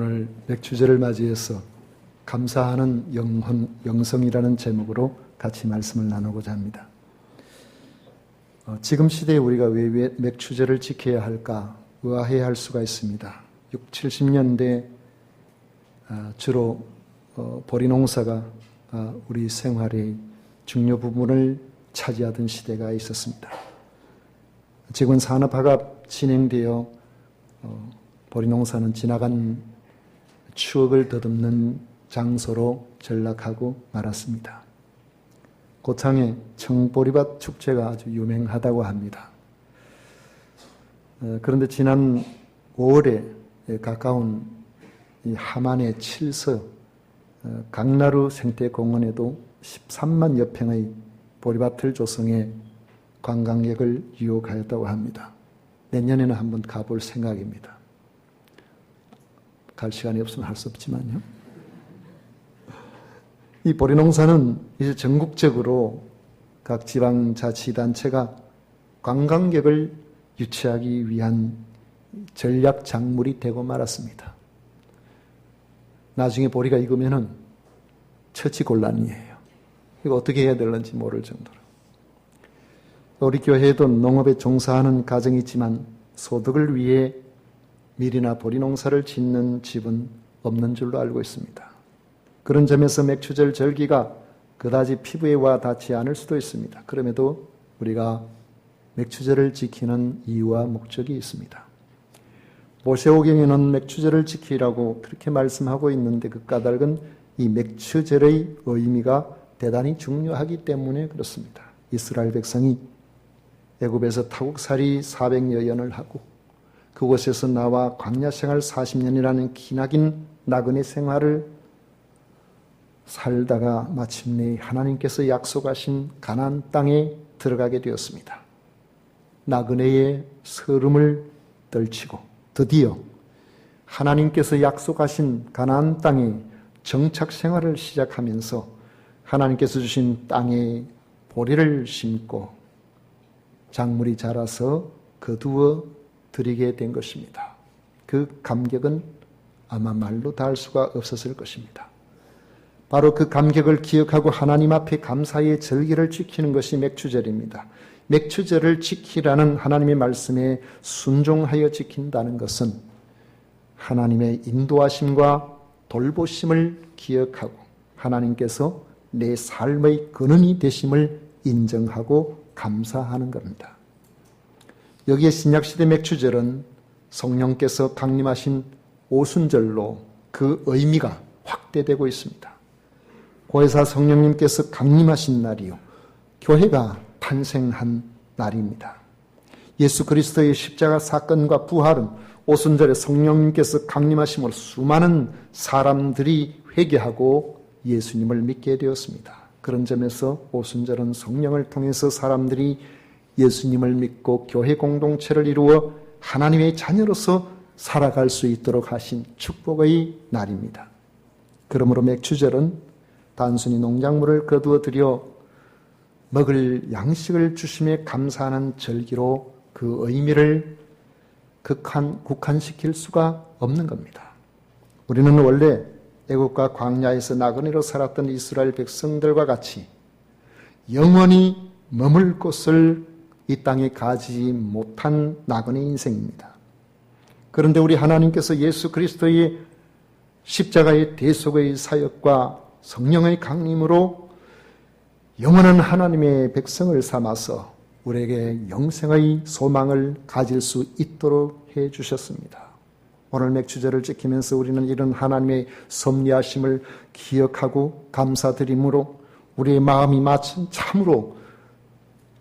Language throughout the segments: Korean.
오늘 맥주제를 맞이해서 감사하는 영혼, 영성이라는 제목으로 같이 말씀을 나누고자 합니다. 어, 지금 시대에 우리가 왜 맥주제를 지켜야 할까 의아해 할 수가 있습니다. 6, 70년대 아, 주로 어, 보리 농사가 아, 우리 생활의 중요 부분을 차지하던 시대가 있었습니다. 지금 산업화가 진행되어 어, 보리 농사는 지나간 추억을 더듬는 장소로 전락하고 말았습니다. 고창의 청보리밭 축제가 아주 유명하다고 합니다. 어, 그런데 지난 5월에 가까운 하만의 칠서 어, 강나루 생태공원에도 13만 여평의 보리밭을 조성해 관광객을 유혹하였다고 합니다. 내년에는 한번 가볼 생각입니다. 갈 시간이 없으면 할 수 없지만요. 이 보리농사는 이제 전국적으로 각 지방자치단체가 관광객을 유치하기 위한 전략 작물이 되고 말았습니다. 나중에 보리가 익으면은 처치 곤란이에요. 이거 어떻게 해야 될는지 모를 정도로. 우리 교회에도 농업에 종사하는 가정이 있지만 소득을 위해 밀이나 보리 농사를 짓는 집은 없는 줄로 알고 있습니다. 그런 점에서 맥추절 절기가 그다지 피부에 와 닿지 않을 수도 있습니다. 그럼에도 우리가 맥추절을 지키는 이유와 목적이 있습니다. 모세오경에는 맥추절을 지키라고 그렇게 말씀하고 있는데 그 까닭은 이 맥추절의 의미가 대단히 중요하기 때문에 그렇습니다. 이스라엘 백성이 애굽에서 타국살이 400여 년을 하고 그곳에서 나와 광야 생활 40년이라는 기나긴 나그네 생활을 살다가 마침내 하나님께서 약속하신 가나안 땅에 들어가게 되었습니다. 나그네의 서름을 떨치고 드디어 하나님께서 약속하신 가나안 땅에 정착 생활을 시작하면서 하나님께서 주신 땅에 보리를 심고 작물이 자라서 거두어 드리게 된 것입니다. 그 감격은 아마 말로 다 할 수가 없었을 것입니다. 바로 그 감격을 기억하고 하나님 앞에 감사의 절기를 지키는 것이 맥추절입니다. 맥추절을 지키라는 하나님의 말씀에 순종하여 지킨다는 것은 하나님의 인도하심과 돌보심을 기억하고 하나님께서 내 삶의 근원이 되심을 인정하고 감사하는 겁니다. 여기에 신약시대 맥추절은 성령께서 강림하신 오순절로 그 의미가 확대되고 있습니다. 고해사 성령님께서 강림하신 날이요. 교회가 탄생한 날입니다. 예수 그리스도의 십자가 사건과 부활은 오순절에 성령님께서 강림하심으로 수많은 사람들이 회개하고 예수님을 믿게 되었습니다. 그런 점에서 오순절은 성령을 통해서 사람들이 예수님을 믿고 교회 공동체를 이루어 하나님의 자녀로서 살아갈 수 있도록 하신 축복의 날입니다. 그러므로 맥주절은 단순히 농작물을 거두어 들여 먹을 양식을 주심에 감사하는 절기로 그 의미를 극한, 국한시킬 수가 없는 겁니다. 우리는 원래 애국과 광야에서 나그네로 살았던 이스라엘 백성들과 같이 영원히 머물 곳을 이 땅에 가지 못한 나그네 인생입니다. 그런데 우리 하나님께서 예수 그리스도의 십자가의 대속의 사역과 성령의 강림으로 영원한 하나님의 백성을 삼아서 우리에게 영생의 소망을 가질 수 있도록 해 주셨습니다. 오늘 맥주제를 지키면서 우리는 이런 하나님의 섭리하심을 기억하고 감사드림으로 우리의 마음이 마침 참으로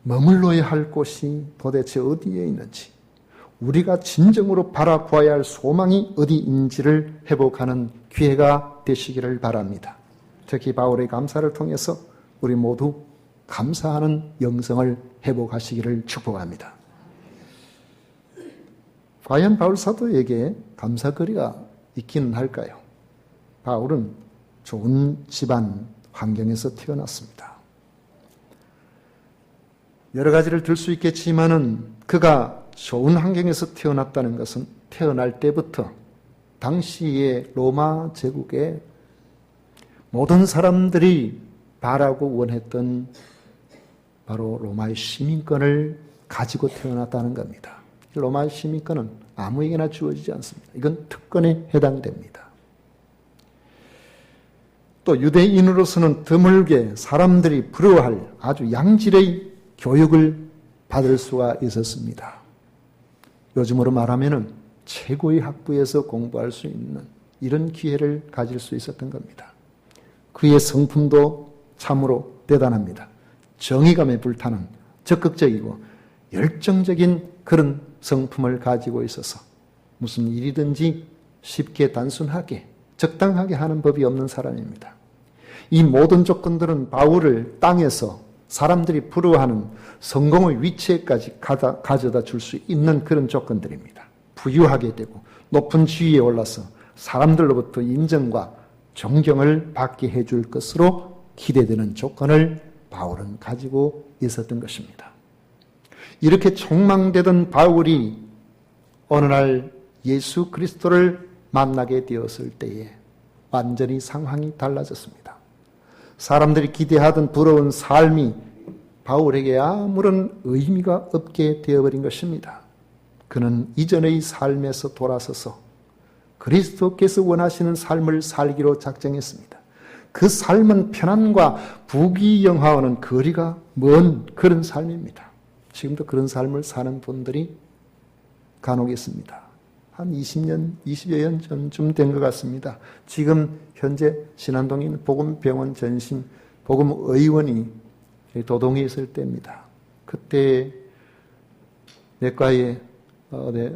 머물러야 할 곳이 도대체 어디에 있는지, 우리가 진정으로 바라보아야 할 소망이 어디인지를 회복하는 기회가 되시기를 바랍니다. 특히 바울의 감사를 통해서 우리 모두 감사하는 영성을 회복하시기를 축복합니다. 과연 바울 사도에게 감사거리가 있기는 할까요? 바울은 좋은 집안 환경에서 태어났습니다. 여러 가지를 들 수 있겠지만은 그가 좋은 환경에서 태어났다는 것은 태어날 때부터 당시의 로마 제국에 모든 사람들이 바라고 원했던 바로 로마의 시민권을 가지고 태어났다는 겁니다. 로마의 시민권은 아무에게나 주어지지 않습니다. 이건 특권에 해당됩니다. 또 유대인으로서는 드물게 사람들이 부러워할 아주 양질의 교육을 받을 수가 있었습니다. 요즘으로 말하면 최고의 학부에서 공부할 수 있는 이런 기회를 가질 수 있었던 겁니다. 그의 성품도 참으로 대단합니다. 정의감에 불타는 적극적이고 열정적인 그런 성품을 가지고 있어서 무슨 일이든지 쉽게 단순하게 적당하게 하는 법이 없는 사람입니다. 이 모든 조건들은 바울을 땅에서 사람들이 부러워하는 성공의 위치에까지 가져다 줄 수 있는 그런 조건들입니다. 부유하게 되고 높은 지위에 올라서 사람들로부터 인정과 존경을 받게 해줄 것으로 기대되는 조건을 바울은 가지고 있었던 것입니다. 이렇게 촉망되던 바울이 어느 날 예수 그리스도를 만나게 되었을 때에 완전히 상황이 달라졌습니다. 사람들이 기대하던 부러운 삶이 바울에게 아무런 의미가 없게 되어버린 것입니다. 그는 이전의 삶에서 돌아서서 그리스도께서 원하시는 삶을 살기로 작정했습니다. 그 삶은 편안과 부귀영화와는 거리가 먼 그런 삶입니다. 지금도 그런 삶을 사는 분들이 간혹 있습니다. 한 20년, 20여 년 전쯤 된 것 같습니다. 지금 현재 신안동에 복음병원 전심 복음의원이 도동에 있을 때입니다. 그때 내과에 어, 네,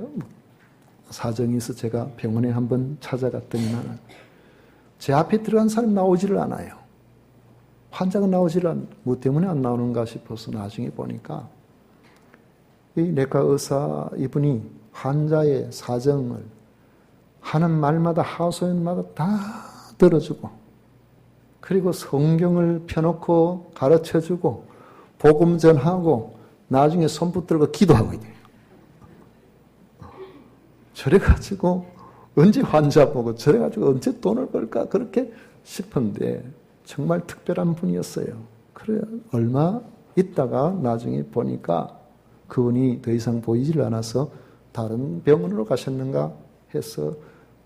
사정이 있어 제가 병원에 한번 찾아갔더니만 제 앞에 들어간 사람 나오지를 않아요. 환자가 나오지를 않, 뭐 때문에 안 나오는가 싶어서 나중에 보니까 이 내과 의사 이분이 환자의 사정을 하는 말마다 하소연마다 다 들어주고 그리고 성경을 펴놓고 가르쳐주고 복음 전하고 나중에 손 붙들고 기도하고 있대요. 저래가지고 언제 환자 보고 저래가지고 언제 돈을 벌까 그렇게 싶은데 정말 특별한 분이었어요. 그래 얼마 있다가 나중에 보니까 그분이 더 이상 보이질 않아서 다른 병원으로 가셨는가 해서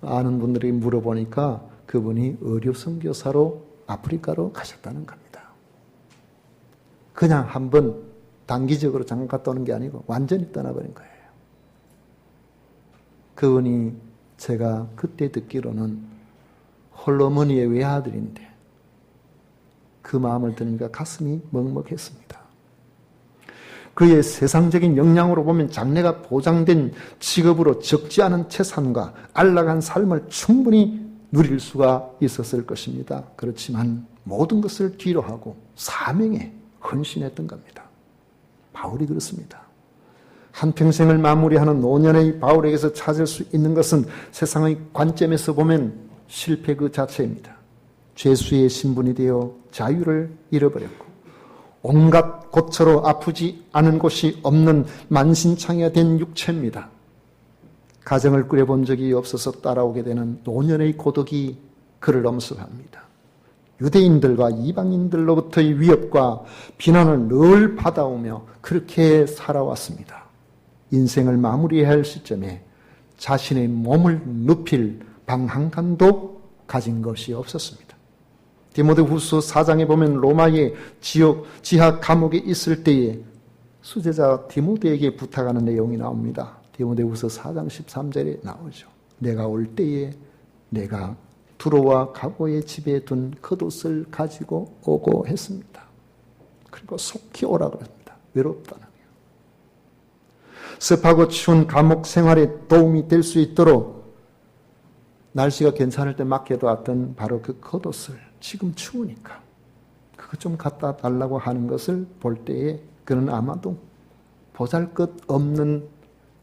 아는 분들이 물어보니까 그분이 의료 선교사로 아프리카로 가셨다는 겁니다. 그냥 한 번 단기적으로 잠깐 갔다 오는 게 아니고 완전히 떠나버린 거예요. 그분이 제가 그때 듣기로는 홀로머니의 외아들인데 그 마음을 들으니까 가슴이 먹먹했습니다. 그의 세상적인 역량으로 보면 장래가 보장된 직업으로 적지 않은 재산과 안락한 삶을 충분히 누릴 수가 있었을 것입니다. 그렇지만 모든 것을 뒤로 하고 사명에 헌신했던 겁니다. 바울이 그렇습니다. 한평생을 마무리하는 노년의 바울에게서 찾을 수 있는 것은 세상의 관점에서 보면 실패 그 자체입니다. 죄수의 신분이 되어 자유를 잃어버렸고 온갖 고초로 아프지 않은 곳이 없는 만신창이가 된 육체입니다. 가정을 꾸려본 적이 없어서 따라오게 되는 노년의 고독이 그를 엄습합니다. 유대인들과 이방인들로부터의 위협과 비난을 늘 받아오며 그렇게 살아왔습니다. 인생을 마무리해야 할 시점에 자신의 몸을 눕힐 방한간도 가진 것이 없었습니다. 디모데 후서 4장에 보면 로마의 지옥, 지하 감옥에 있을 때에 수제자 디모데에게 부탁하는 내용이 나옵니다. 디모데 후서 4장 13절에 나오죠. 내가 올 때에 내가 두로와 가고의 집에 둔 겉옷을 가지고 오고 했습니다. 그리고 속히 오라 그럽니다. 외롭다는 습하고 추운 감옥 생활에 도움이 될 수 있도록 날씨가 괜찮을 때 맡겨두었던 바로 그 겉옷을 지금 추우니까 그거 좀 갖다 달라고 하는 것을 볼 때에 그는 아마도 보잘 것 없는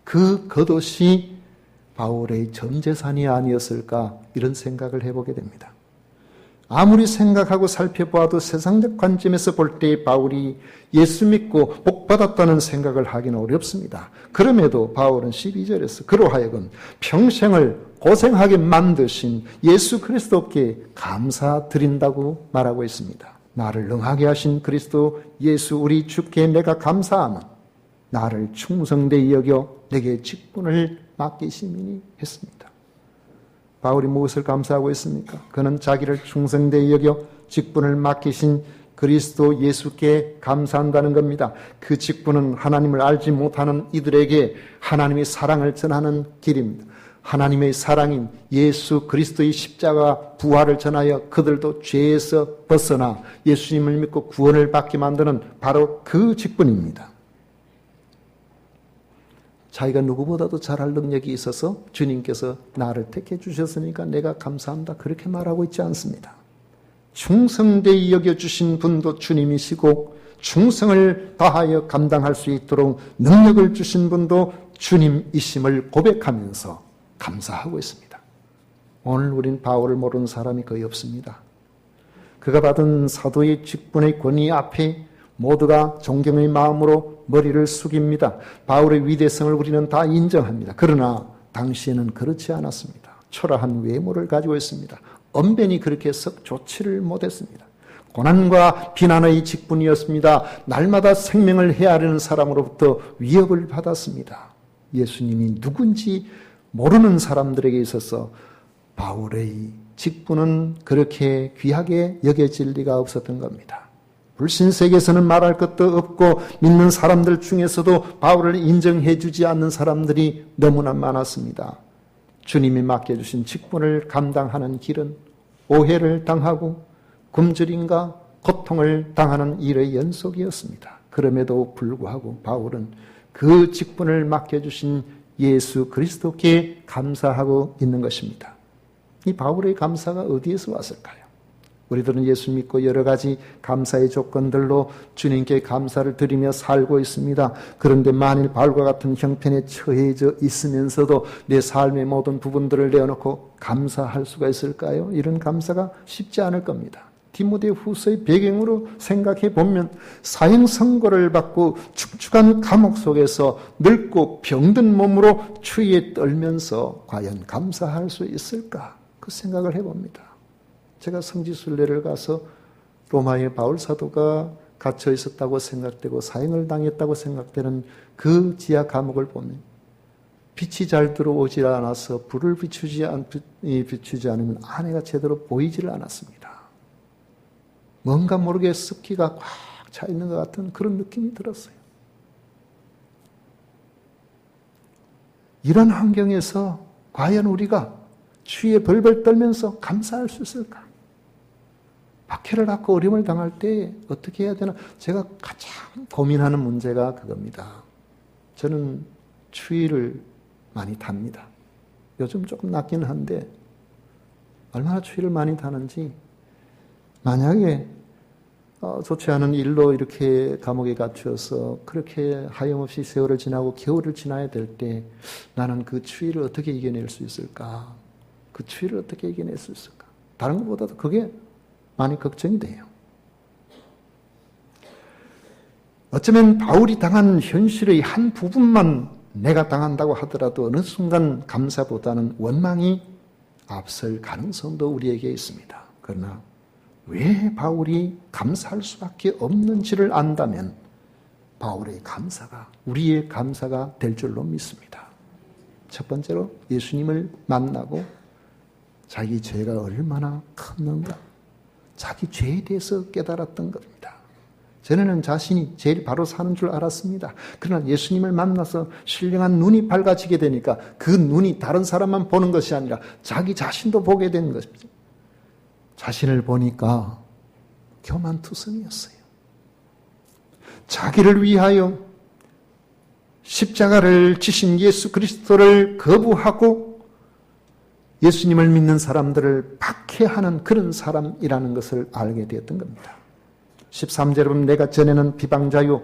그 겉옷이 바울의 전 재산이 아니었을까 이런 생각을 해보게 됩니다. 아무리 생각하고 살펴보아도 세상적 관점에서 볼 때 바울이 예수 믿고 복 받았다는 생각을 하기는 어렵습니다. 그럼에도 바울은 12절에서 그로 하여금 평생을 고생하게 만드신 예수 그리스도께 감사드린다고 말하고 있습니다. 나를 능하게 하신 그리스도 예수 우리 주께 내가 감사하면 나를 충성되이 여겨 내게 직분을 맡기시니 했습니다. 바울이 무엇을 감사하고 있습니까? 그는 자기를 충성되이 여겨 직분을 맡기신 그리스도 예수께 감사한다는 겁니다. 그 직분은 하나님을 알지 못하는 이들에게 하나님의 사랑을 전하는 길입니다. 하나님의 사랑인 예수 그리스도의 십자가 부활을 전하여 그들도 죄에서 벗어나 예수님을 믿고 구원을 받게 만드는 바로 그 직분입니다. 자기가 누구보다도 잘할 능력이 있어서 주님께서 나를 택해 주셨으니까 내가 감사한다. 그렇게 말하고 있지 않습니다. 충성되이 여겨주신 분도 주님이시고 충성을 다하여 감당할 수 있도록 능력을 주신 분도 주님이심을 고백하면서 감사하고 있습니다. 오늘 우린 바울을 모르는 사람이 거의 없습니다. 그가 받은 사도의 직분의 권위 앞에 모두가 존경의 마음으로 머리를 숙입니다. 바울의 위대성을 우리는 다 인정합니다. 그러나 당시에는 그렇지 않았습니다. 초라한 외모를 가지고 있습니다. 언변이 그렇게 썩 좋지를 못했습니다. 고난과 비난의 직분이었습니다. 날마다 생명을 헤아리는 사람으로부터 위협을 받았습니다. 예수님이 누군지 모르는 사람들에게 있어서 바울의 직분은 그렇게 귀하게 여겨질 리가 없었던 겁니다. 불신 세계에서는 말할 것도 없고 믿는 사람들 중에서도 바울을 인정해 주지 않는 사람들이 너무나 많았습니다. 주님이 맡겨주신 직분을 감당하는 길은 오해를 당하고 굶주림과 고통을 당하는 일의 연속이었습니다. 그럼에도 불구하고 바울은 그 직분을 맡겨주신 예수 그리스도께 감사하고 있는 것입니다. 이 바울의 감사가 어디에서 왔을까요? 우리들은 예수 믿고 여러 가지 감사의 조건들로 주님께 감사를 드리며 살고 있습니다. 그런데 만일 바울과 같은 형편에 처해져 있으면서도 내 삶의 모든 부분들을 내어놓고 감사할 수가 있을까요? 이런 감사가 쉽지 않을 겁니다. 디모데 후서의 배경으로 생각해 보면 사형 선고를 받고 축축한 감옥 속에서 늙고 병든 몸으로 추위에 떨면서 과연 감사할 수 있을까? 그 생각을 해 봅니다. 제가 성지순례를 가서 로마의 바울 사도가 갇혀 있었다고 생각되고 사형을 당했다고 생각되는 그 지하 감옥을 보면 빛이 잘 들어오질 않아서 불을 비추지, 않, 비추지 않으면 안에가 제대로 보이질 않았습니다. 뭔가 모르게 습기가 꽉 차 있는 것 같은 그런 느낌이 들었어요. 이런 환경에서 과연 우리가 추위에 벌벌 떨면서 감사할 수 있을까? 박해를 받고 어려움을 당할 때 어떻게 해야 되나? 제가 가장 고민하는 문제가 그겁니다. 저는 추위를 많이 탑니다. 요즘 조금 낫긴 한데, 얼마나 추위를 많이 타는지, 만약에 어, 좋지 않은 일로 이렇게 감옥에 갇혀서 그렇게 하염없이 세월을 지나고 겨울을 지나야 될 때 나는 그 추위를 어떻게 이겨낼 수 있을까? 그 추위를 어떻게 이겨낼 수 있을까? 다른 것보다도 그게 많이 걱정이 돼요. 어쩌면 바울이 당한 현실의 한 부분만 내가 당한다고 하더라도 어느 순간 감사보다는 원망이 앞설 가능성도 우리에게 있습니다. 그러나 왜 바울이 감사할 수밖에 없는지를 안다면 바울의 감사가 우리의 감사가 될 줄로 믿습니다. 첫 번째로 예수님을 만나고 자기 죄가 얼마나 컸는가 자기 죄에 대해서 깨달았던 겁니다. 전에는 자신이 제일 바로 사는 줄 알았습니다. 그러나 예수님을 만나서 신령한 눈이 밝아지게 되니까 그 눈이 다른 사람만 보는 것이 아니라 자기 자신도 보게 된 것입니다. 자신을 보니까 교만투성이었어요. 자기를 위하여 십자가를 지신 예수 그리스도를 거부하고 예수님을 믿는 사람들을 박해하는 그런 사람이라는 것을 알게 되었던 겁니다. 13절에 보면 내가 전에는 비방자요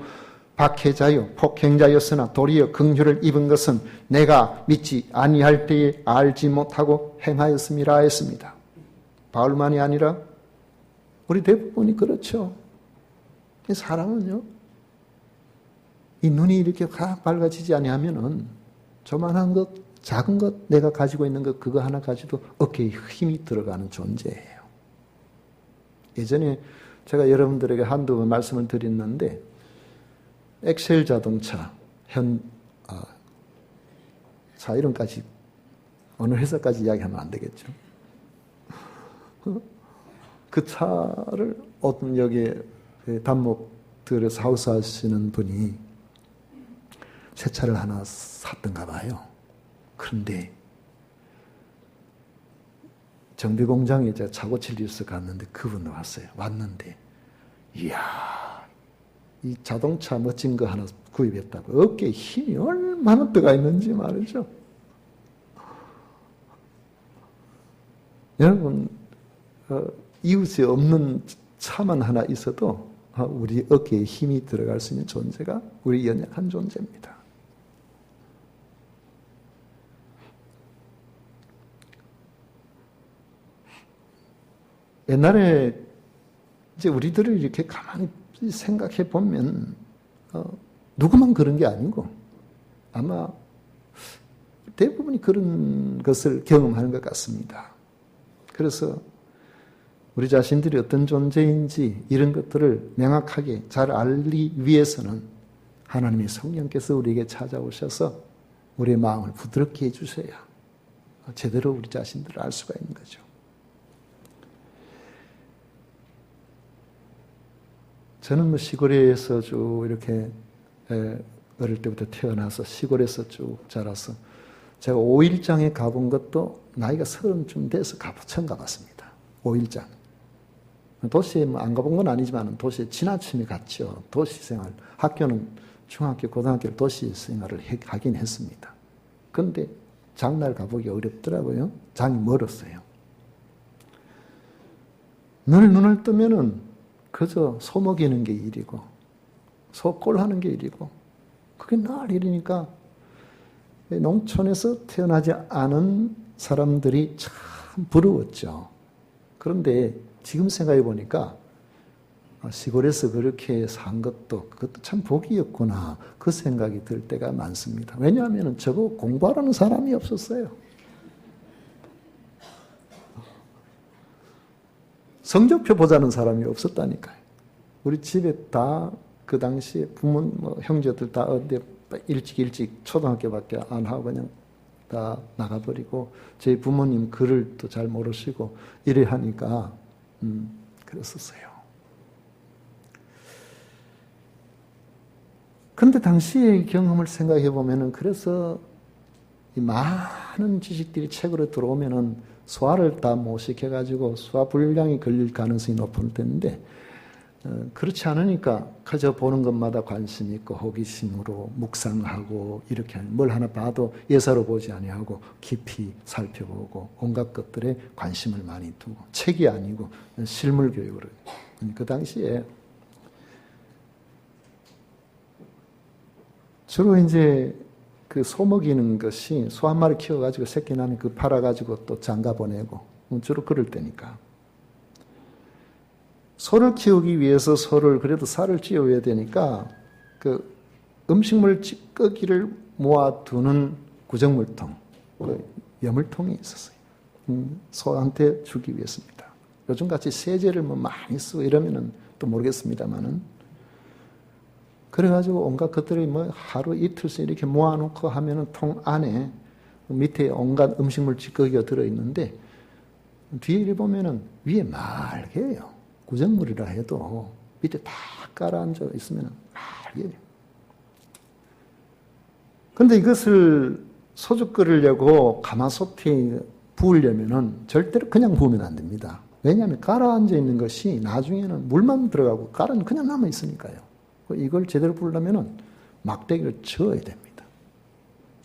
박해자요 폭행자였으나 도리어 긍휼을 입은 것은 내가 믿지 아니할 때에 알지 못하고 행하였음이라 했습니다. 바울만이 아니라 우리 대부분이 그렇죠. 사람은요. 이 눈이 이렇게 밝아지지 아니하면은 저만한 것 작은 것, 내가 가지고 있는 것, 그거 하나 가지도 어깨에 힘이 들어가는 존재예요. 예전에 제가 여러분들에게 한두 번 말씀을 드렸는데, 엑셀 자동차, 현, 아, 자, 이름까지, 어느 회사까지 이야기하면 안 되겠죠. 그 차를 어떤 여기 단목들을 사우스 하시는 분이 새 차를 하나 샀던가 봐요. 그런데 정비 공장에 제가 차고 칠리서 갔는데 그분 왔어요. 왔는데 이야 이 자동차 멋진 거 하나 구입했다고 어깨에 힘이 얼마나 들어가 있는지 말이죠. 여러분 어, 이웃에 없는 차만 하나 있어도 어, 우리 어깨에 힘이 들어갈 수 있는 존재가 우리 연약한 존재입니다. 옛날에 이제 우리들을 이렇게 가만히 생각해 보면 어, 누구만 그런 게 아니고 아마 대부분이 그런 것을 경험하는 것 같습니다. 그래서 우리 자신들이 어떤 존재인지 이런 것들을 명확하게 잘 알기 위해서는 하나님의 성령께서 우리에게 찾아오셔서 우리의 마음을 부드럽게 해주셔야 제대로 우리 자신들을 알 수가 있는 거죠. 저는 뭐 시골에서 쭉 이렇게 어릴 때부터 태어나서 시골에서 쭉 자라서 제가 5일장에 가본 것도 나이가 서른쯤 돼서 가보, 처음 가봤습니다. 5일장. 도시에 뭐 안 가본 건 아니지만 도시에 지나침에 갔죠. 도시 생활. 학교는 중학교, 고등학교 도시 생활을 하긴 했습니다. 근데 장날 가보기 어렵더라고요. 장이 멀었어요. 늘 눈을 뜨면은 그저 소 먹이는 게 일이고 소꼴 하는 게 일이고 그게 늘 일이니까 농촌에서 태어나지 않은 사람들이 참 부러웠죠. 그런데 지금 생각해 보니까 시골에서 그렇게 산 것도 그것도 참 복이었구나 그 생각이 들 때가 많습니다. 왜냐하면 저거 공부하라는 사람이 없었어요. 성적표 보자는 사람이 없었다니까요. 우리 집에 다 그 당시에 부모, 뭐 형제들 다 어디 일찍 일찍 초등학교밖에 안 하고 그냥 다 나가버리고 저희 부모님 글을 또 잘 모르시고 이래 하니까 음, 그랬었어요. 근데 당시의 경험을 생각해 보면은 그래서 많은 지식들이 책으로 들어오면은 소화를 다 못 시켜가지고 소화 불량이 걸릴 가능성이 높을 텐데 어, 그렇지 않으니까 그저 보는 것마다 관심 있고 호기심으로 묵상하고 이렇게 뭘 하나 봐도 예사로 보지 아니하고 깊이 살펴보고 온갖 것들에 관심을 많이 두고 책이 아니고 실물 교육을 그 당시에 주로 이제 그 소 먹이는 것이 소 한 마리 키워가지고 새끼 나면 그 팔아가지고 또 장가 보내고 주로 그럴 때니까. 소를 키우기 위해서 소를 그래도 살을 찌워야 되니까 그 음식물 찌꺼기를 모아두는 구정물통, 그 여물통이 있었어요. 음, 소한테 주기 위해서입니다. 요즘같이 세제를 뭐 많이 쓰고 이러면은 또 모르겠습니다만은 그래가지고 온갖 것들이 뭐 하루 이틀씩 이렇게 모아놓고 하면은 통 안에 밑에 온갖 음식물 찌꺼기가 들어있는데 뒤에 보면은 위에 맑게요. 구정물이라 해도 밑에 다 깔아앉아 있으면 맑게 근데 이것을 소주 끓이려고 가마솥에 부으려면은 절대로 그냥 부으면 안 됩니다. 왜냐하면 깔아앉아 있는 것이 나중에는 물만 들어가고 가은 그냥 남아 있으니까요. 이걸 제대로 부으려면은 막대기를 저어야 됩니다.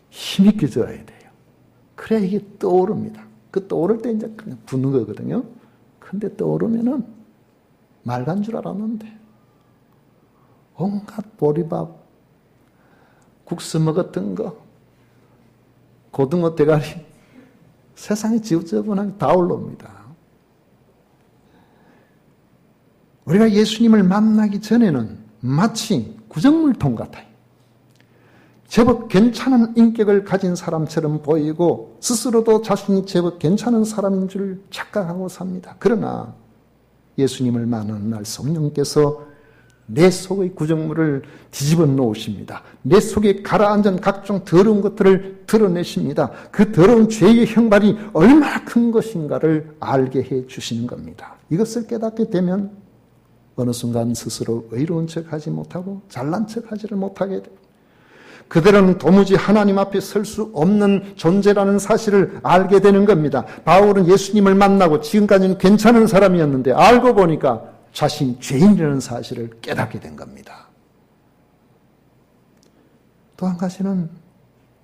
힘있게 저어야 돼요. 그래야 이게 떠오릅니다. 그 떠오를 때 이제 그냥 붓는 거거든요. 근데 떠오르면은 맑은 줄 알았는데 온갖 보리밥, 국수 먹었던 거, 고등어 대가리, 세상에 지우저분하게 다 올라옵니다. 우리가 예수님을 만나기 전에는 마치 구정물통 같아요. 제법 괜찮은 인격을 가진 사람처럼 보이고 스스로도 자신이 제법 괜찮은 사람인 줄 착각하고 삽니다. 그러나 예수님을 만나는 날 성령께서 내 속의 구정물을 뒤집어 놓으십니다. 내 속에 가라앉은 각종 더러운 것들을 드러내십니다. 그 더러운 죄의 형발이 얼마나 큰 것인가를 알게 해 주시는 겁니다. 이것을 깨닫게 되면 어느 순간 스스로 의로운 척 하지 못하고 잘난 척 하지를 못하게 됩니다. 그들은 도무지 하나님 앞에 설 수 없는 존재라는 사실을 알게 되는 겁니다. 바울은 예수님을 만나고 지금까지는 괜찮은 사람이었는데 알고 보니까 자신이 죄인이라는 사실을 깨닫게 된 겁니다. 또 한 가지는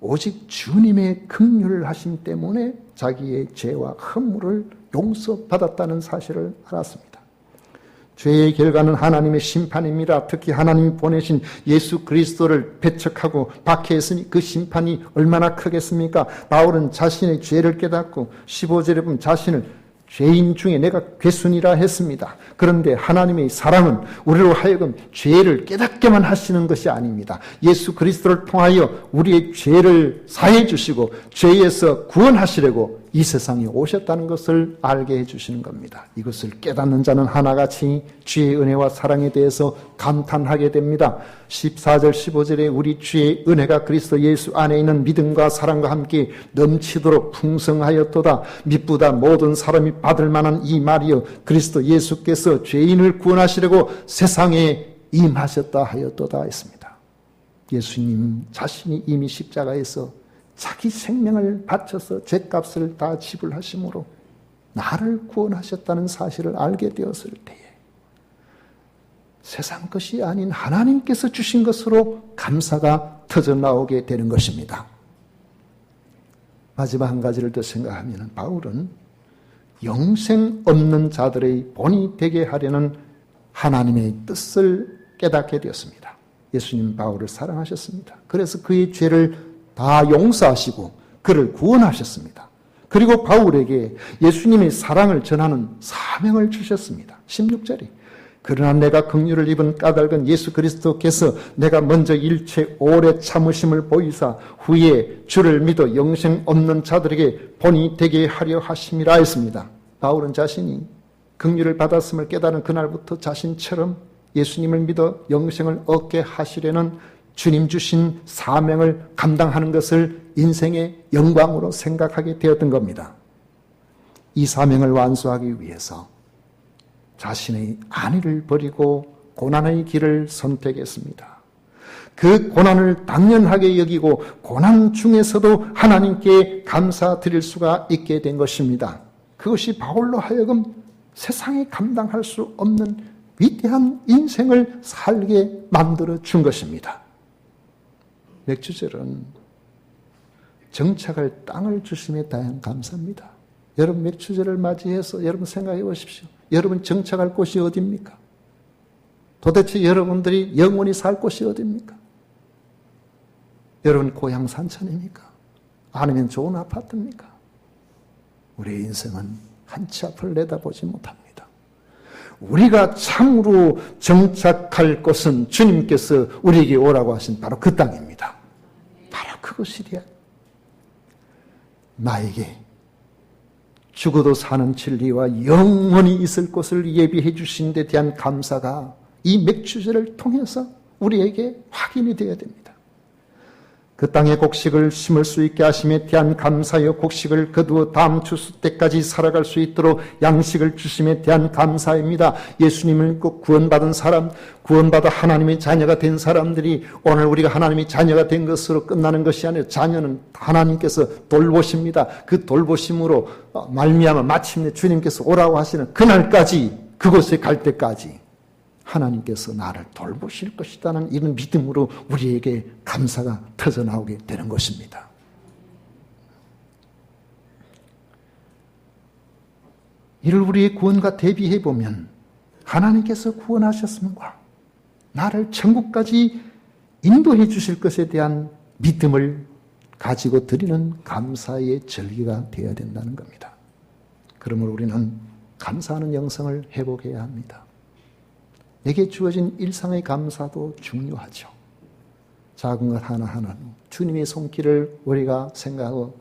오직 주님의 긍휼을 하심 때문에 자기의 죄와 허물을 용서받았다는 사실을 알았습니다. 죄의 결과는 하나님의 심판입니다. 특히 하나님이 보내신 예수 그리스도를 배척하고 박해했으니 그 심판이 얼마나 크겠습니까? 바울은 자신의 죄를 깨닫고 15절에 보면 자신을 죄인 중에 내가 괴순이라 했습니다. 그런데 하나님의 사랑은 우리로 하여금 죄를 깨닫게만 하시는 것이 아닙니다. 예수 그리스도를 통하여 우리의 죄를 사해 주시고 죄에서 구원하시려고 이 세상에 오셨다는 것을 알게 해주시는 겁니다. 이것을 깨닫는 자는 하나같이 주의 은혜와 사랑에 대해서 감탄하게 됩니다. 14절, 15절에 우리 주의 은혜가 그리스도 예수 안에 있는 믿음과 사랑과 함께 넘치도록 풍성하였도다. 믿보다 모든 사람이 받을 만한 이 말이여 그리스도 예수께서 죄인을 구원하시려고 세상에 임하셨다 하였도다 했습니다. 예수님 자신이 이미 십자가에서 자기 생명을 바쳐서 죄값을 다 지불하심으로 나를 구원하셨다는 사실을 알게 되었을 때에 세상 것이 아닌 하나님께서 주신 것으로 감사가 터져 나오게 되는 것입니다. 마지막 한 가지를 더 생각하면 바울은 영생 없는 자들의 본이 되게 하려는 하나님의 뜻을 깨닫게 되었습니다. 예수님 바울을 사랑하셨습니다. 그래서 그의 죄를 다 용서하시고 그를 구원하셨습니다. 그리고 바울에게 예수님의 사랑을 전하는 사명을 주셨습니다. 16절이 그러나 내가 긍휼을 입은 까닭은 예수 그리스도께서 내가 먼저 일체 오래 참으심을 보이사 후에 주를 믿어 영생 없는 자들에게 본이 되게 하려 하심이라 했습니다. 바울은 자신이 긍휼을 받았음을 깨달은 그날부터 자신처럼 예수님을 믿어 영생을 얻게 하시려는 주님 주신 사명을 감당하는 것을 인생의 영광으로 생각하게 되었던 겁니다. 이 사명을 완수하기 위해서 자신의 안위를 버리고 고난의 길을 선택했습니다. 그 고난을 당연하게 여기고 고난 중에서도 하나님께 감사드릴 수가 있게 된 것입니다. 그것이 바울로 하여금 세상에 감당할 수 없는 위대한 인생을 살게 만들어 준 것입니다. 맥주절은 정착할 땅을 주심에 다양 감사합니다. 여러분 맥주절을 맞이해서 여러분 생각해 보십시오. 여러분 정착할 곳이 어디입니까? 도대체 여러분들이 영원히 살 곳이 어디입니까? 여러분 고향 산천입니까? 아니면 좋은 아파트입니까? 우리의 인생은 한치 앞을 내다보지 못합니다. 우리가 참으로 정착할 것은 주님께서 우리에게 오라고 하신 바로 그 땅입니다. 바로 그것이랴. 나에게 죽어도 사는 진리와 영원히 있을 것을 예비해 주신 데 대한 감사가 이 맥주제를 통해서 우리에게 확인이 되어야 됩니다. 그 땅에 곡식을 심을 수 있게 하심에 대한 감사여 곡식을 거두어 다음 추수 때까지 살아갈 수 있도록 양식을 주심에 대한 감사입니다. 예수님을 믿고 구원받은 사람, 구원받아 하나님의 자녀가 된 사람들이 오늘 우리가 하나님의 자녀가 된 것으로 끝나는 것이 아니라 자녀는 하나님께서 돌보십니다. 그 돌보심으로 말미암아 마침내 주님께서 오라고 하시는 그날까지 그곳에 갈 때까지 하나님께서 나를 돌보실 것이다는 이런 믿음으로 우리에게 감사가 터져 나오게 되는 것입니다. 이를 우리의 구원과 대비해 보면 하나님께서 구원하셨음과 나를 천국까지 인도해 주실 것에 대한 믿음을 가지고 드리는 감사의 절기가 되어야 된다는 겁니다. 그러므로 우리는 감사하는 영성을 회복해야 합니다. 내게 주어진 일상의 감사도 중요하죠. 작은 것 하나하나 주님의 손길을 우리가 생각하고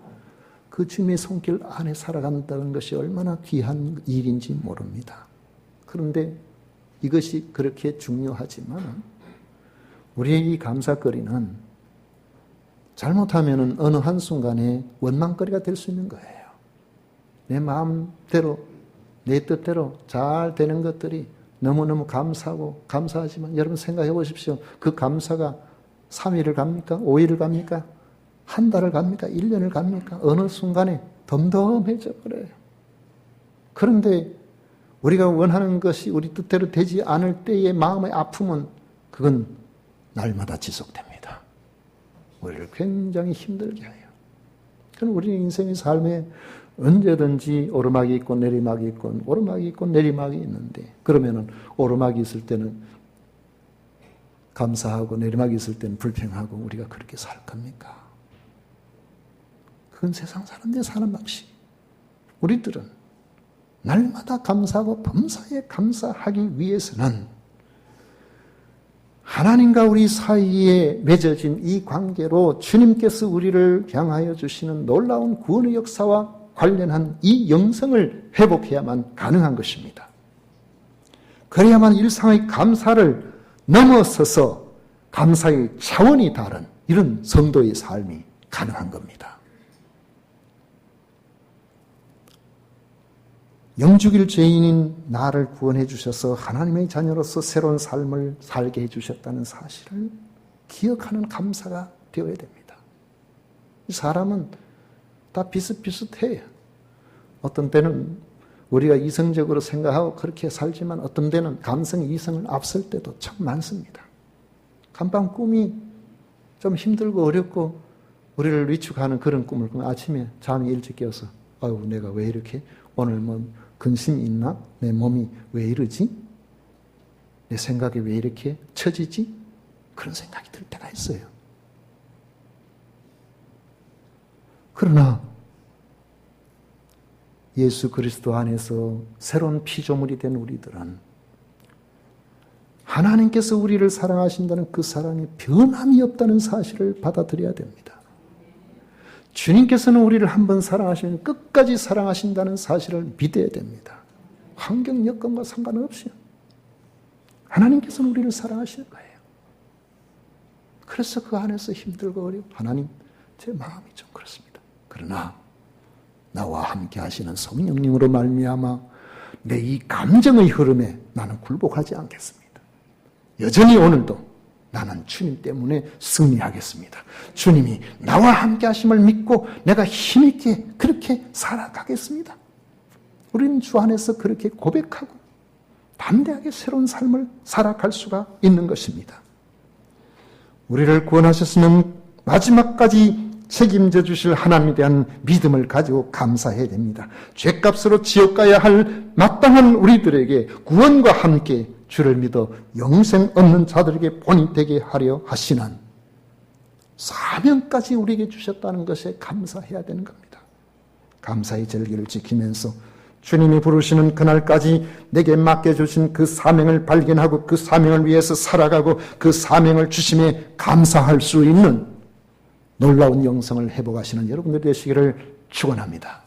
그 주님의 손길 안에 살아간다는 것이 얼마나 귀한 일인지 모릅니다. 그런데 이것이 그렇게 중요하지만 우리의 이 감사거리는 잘못하면 어느 한순간에 원망거리가 될 수 있는 거예요. 내 마음대로, 내 뜻대로 잘 되는 것들이 너무너무 감사하고 감사하지만 여러분 생각해 보십시오. 그 감사가 3일을 갑니까? 5일을 갑니까? 한 달을 갑니까? 1년을 갑니까? 어느 순간에 덤덤해져 버려요. 그런데 우리가 원하는 것이 우리 뜻대로 되지 않을 때의 마음의 아픔은 그건 날마다 지속됩니다. 우리를 굉장히 힘들게 해요. 그럼 우리 인생의 삶에 언제든지 오르막이 있고 내리막이 있고 오르막이 있고 내리막이 있는데 그러면은 오르막이 있을 때는 감사하고 내리막이 있을 때는 불평하고 우리가 그렇게 살 겁니까? 그건 세상 사람들의 사는 방식. 우리들은 날마다 감사하고 범사에 감사하기 위해서는 하나님과 우리 사이에 맺어진 이 관계로 주님께서 우리를 향하여 주시는 놀라운 구원의 역사와 관련한 이 영성을 회복해야만 가능한 것입니다. 그래야만 일상의 감사를 넘어서서 감사의 차원이 다른 이런 성도의 삶이 가능한 겁니다. 영주길 죄인인 나를 구원해 주셔서 하나님의 자녀로서 새로운 삶을 살게 해 주셨다는 사실을 기억하는 감사가 되어야 됩니다. 사람은 다 비슷비슷해요. 어떤 때는 우리가 이성적으로 생각하고 그렇게 살지만 어떤 때는 감성이 이성을 앞설 때도 참 많습니다. 간밤 꿈이 좀 힘들고 어렵고 우리를 위축하는 그런 꿈을 꾸면 아침에 잠이 일찍 깨어서 아유 내가 왜 이렇게 오늘 뭐 근심이 있나? 내 몸이 왜 이러지? 내 생각이 왜 이렇게 처지지? 그런 생각이 들 때가 있어요. 그러나 예수 그리스도 안에서 새로운 피조물이 된 우리들은 하나님께서 우리를 사랑하신다는 그 사랑에 변함이 없다는 사실을 받아들여야 됩니다. 주님께서는 우리를 한번 사랑하시면 끝까지 사랑하신다는 사실을 믿어야 됩니다. 환경 여건과 상관없이 하나님께서는 우리를 사랑하실 거예요. 그래서 그 안에서 힘들고 어려워 하나님 제 마음이 좀 그렇습니다. 그러나 나와 함께 하시는 성령님으로 말미암아 내 이 감정의 흐름에 나는 굴복하지 않겠습니다. 여전히 오늘도 나는 주님 때문에 승리하겠습니다. 주님이 나와 함께 하심을 믿고 내가 힘있게 그렇게 살아가겠습니다. 우리는 주 안에서 그렇게 고백하고 담대하게 새로운 삶을 살아갈 수가 있는 것입니다. 우리를 구원하셨으면 마지막까지 책임져 주실 하나님에 대한 믿음을 가지고 감사해야 됩니다. 죄값으로 지옥 가야 할 마땅한 우리들에게 구원과 함께 주를 믿어 영생 얻는 자들에게 본이 되게 하려 하시는 사명까지 우리에게 주셨다는 것에 감사해야 되는 겁니다. 감사의 절기를 지키면서 주님이 부르시는 그날까지 내게 맡겨주신 그 사명을 발견하고 그 사명을 위해서 살아가고 그 사명을 주심에 감사할 수 있는 놀라운 영성을 회복하시는 여러분들 되시기를 축원합니다.